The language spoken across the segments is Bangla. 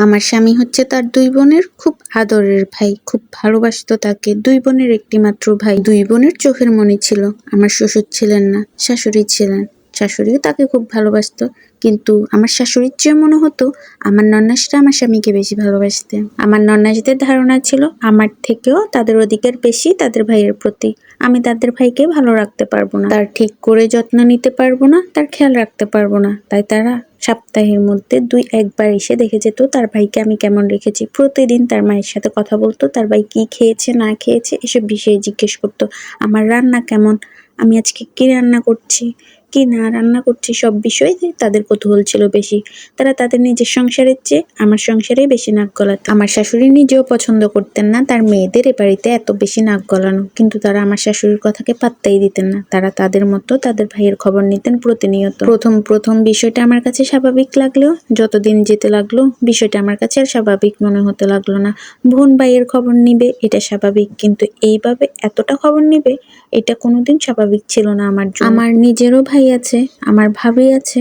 আমার স্বামী হচ্ছে তার দুই বোনের খুব আদরের ভাই, খুব ভালোবাসত তাকে। দুই বোনের একটি মাত্র ভাই। দুই বোনের চোখের মনে ছিল। আমার শ্বশুর ছিলেন না, শাশুড়ি ছিলেন। শাশুড়িও তাকে খুব ভালোবাসতো। কিন্তু আমার শাশুড়ির চেয়ে মনে হতো, আমার নন্নাসটা আমার স্বামীকে বেশি ভালোবাসতে। আমার নন্নাসদের ধারণা ছিল, আমার থেকেও তাদের অধিকার বেশি তাদের ভাইয়ের প্রতি। আমি তাদের ভাইকে ভালো রাখতে পারব না। তার ঠিক করে যত্ন নিতে পারব না, তার খেয়াল রাখতে পারব না। তাই তারা সপ্তাহের মধ্যে দুই, একবার এসে দেখে যেত, তার ভাইকে আমি কেমন রেখেছি। প্রতিদিন তার মায়ের সাথে কথা বলতো, তার ভাই কি খেয়েছে, না খেয়েছে, এসব বিষয়ে জিজ্ঞেস করতো। আমার রান্না কেমন? আমি আজকে কি রান্না করছি? কি না রান্না করছি সব বিষয়ে তাদের কৌতূহল ছিল বেশি। তারা তাদের নিজের সংসারের চেয়ে আমার সংসারেই বেশি নাক গলাতো। আমার শাশুড়ি নিজেও পছন্দ করতেন না, তার মেয়েদের এ বাড়িতে এত বেশি নাক গলানো। কিন্তু তারা আমার শাশুড়ির কথাকে পাত্তাই দিতেন না। তারা তাদের মতো তাদের ভাইয়ের খবর নিতেন প্রতিনিয়ত। প্রথম প্রথম বিষয়টা আমার কাছে স্বাভাবিক লাগলেও যতদিন যেতে লাগল, বিষয়টা আমার কাছে আর স্বাভাবিক মনে হতে লাগল না। বোন ভাইয়ের খবর নিবে, এটা স্বাভাবিক। কিন্তু এইভাবে এতটা খবর নিবে, এটা কোনোদিন স্বাভাবিক ছিল না আমার আমার নিজেরও ভাই আছে আমার ভাবি আছে।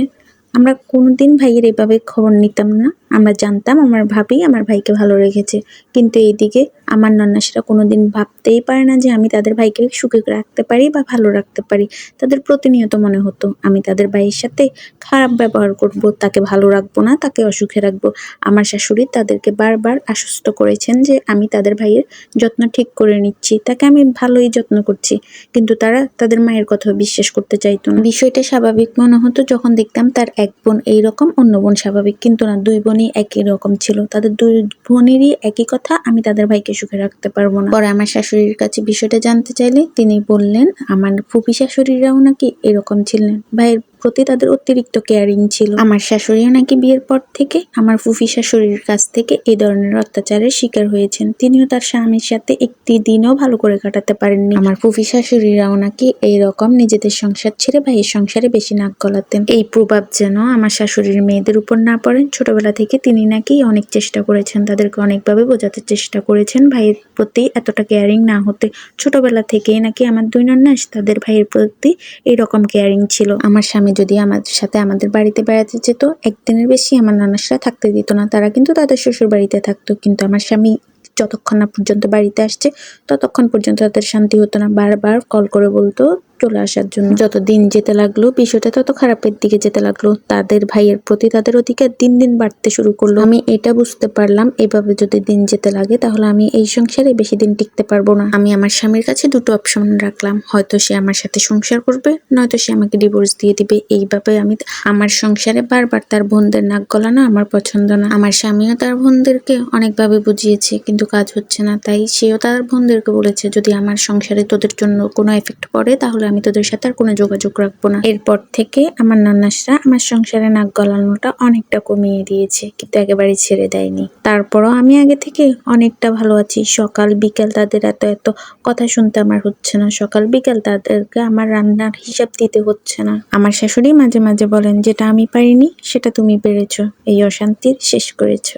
আমরা কোনোদিন ভাইয়ের এভাবে খবর নিতাম না। আমরা জানতাম, আমার ভাবি আমার ভাইকে ভালো রেখেছে। কিন্তু এইদিকে আমার নন্নাসিরা কোনো দিন ভাবতেই পারে না যে আমি তাদের ভাইকে সুখে রাখতে পারি বা ভালো রাখতে পারি। তাদের প্রতিনিয়ত মনে হতো, আমি তাদের ভাইয়ের সাথে খারাপ ব্যবহার করব, তাকে ভালো রাখব না, তাকে অসুখে রাখব। আমার শাশুড়ি তাদেরকে বারবার আশ্বস্ত করেছেন যে আমি তাদের ভাইয়ের যত্ন ঠিক করে নিচ্ছি, তাকে আমি ভালোই যত্ন করছি। কিন্তু তারা তাদের মায়ের কথা বিশ্বাস করতে চাইতো না। বিষয়টা স্বাভাবিক মনে হতো যখন দেখতাম তার এক বোন এইরকম, অন্য বোন স্বাভাবিক। কিন্তু না, দুই বোনই একই রকম ছিল। তাদের দুই বোনেরই একই কথা, আমি তাদের ভাইকে সুখে রাখতে পারব না। পরে আমার শাশুড়ির কাছে বিষয়টা জানতে চাইলে তিনি বললেন, আমার ফুপি শাশুড়িরাও নাকি এরকম ছিলেন। ভাইয়ের প্রতি তাদের অতিরিক্ত কেয়ারিং ছিল। আমার শাশুড়িও নাকি বিয়ের পর থেকে আমার ফুফি শাশুড়ির কাছ থেকে এই ধরনের অত্যাচারের শিকার হয়েছেন। তিনিও তার স্বামীর সাথে একটি দিনও ভালো করে কাটাতে পারেননি। আমার ফুফি শাশুড়িরাও নাকি এইরকম নিজেদের সংসার ছেড়ে ভাইয়ের সংসারে বেশি নাক গলাতেন। এই প্রভাব যেন আমার শাশুড়ির মেয়েদের উপর না পড়েন, ছোটবেলা থেকে তিনি নাকি অনেক চেষ্টা করেছেন, তাদেরকে অনেকভাবে বোঝাতে চেষ্টা করেছেন ভাইয়ের প্রতি এতটা কেয়ারিং না হতে। ছোটবেলা থেকেই নাকি আমার দুই নন্যাস তাদের ভাইয়ের প্রতি এইরকম কেয়ারিং ছিল। আমার স্বামী যদি আমাদের সাথে আমাদের বাড়িতে বেড়াতে যেত, একদিনের বেশি আমার নানাসরা থাকতে দিত না। তারা কিন্তু তাদের শ্বশুর বাড়িতে থাকতো, কিন্তু আমার স্বামী যতক্ষণ না পর্যন্ত বাড়িতে আসছে, ততক্ষণ পর্যন্ত তাদের শান্তি হতো না। বারবার কল করে বলতো চলে আসার জন্য। যত দিন যেতে লাগল, বিষয়টা তত খারাপের দিকে যেতে লাগল। তাদের ভাইয়ের প্রতি তাদের অধিকার দিন দিন বাড়তে শুরু করল। আমি এটা বুঝতে পারলাম, এভাবে যদি দিন যেতে লাগে, তাহলে আমি এই সংসারে বেশি দিন টিকতে পারব না। আমি আমার স্বামীর কাছে দুটো অপশন রাখলাম, হয়তো সে আমার সাথে সংসার করবে, নয়তো সে আমাকে ডিভোর্স দিয়ে দিবে। এইভাবে আমি আমার সংসারে বারবার তার বোনদের নাক গলানো আমার পছন্দ না। আমার স্বামীও তার বোনদেরকে অনেকভাবে বুঝিয়েছে, কিন্তু কাজ হচ্ছে না। তাই সেও তার বোনদেরকে বলেছে, যদি আমার সংসারে তোদের জন্য কোনো এফেক্ট পড়ে, তাহলে আমি তোদের সাথে আর কোনো যোগাযোগ রাখব না। এরপর থেকে আমার নান্নাসরা আমার সংসারে নাক গলানোটা অনেকটা কমিয়ে দিয়েছে, কিন্তু একেবারে ছেড়ে দেয়নি। তারপরও আমি আগে থেকে অনেকটা ভালো আছি। সকাল, বিকেল তাদের এত এত কথা শুনতে আমার হচ্ছে না। সকাল, বিকেল তাদেরকে আমার রান্নার হিসাব দিতে হচ্ছে না। আমার শাশুড়ি মাঝে মাঝে বলেন, যেটা আমি পারিনি, সেটা তুমি পেরেছ। এই অশান্তির শেষ করেছ।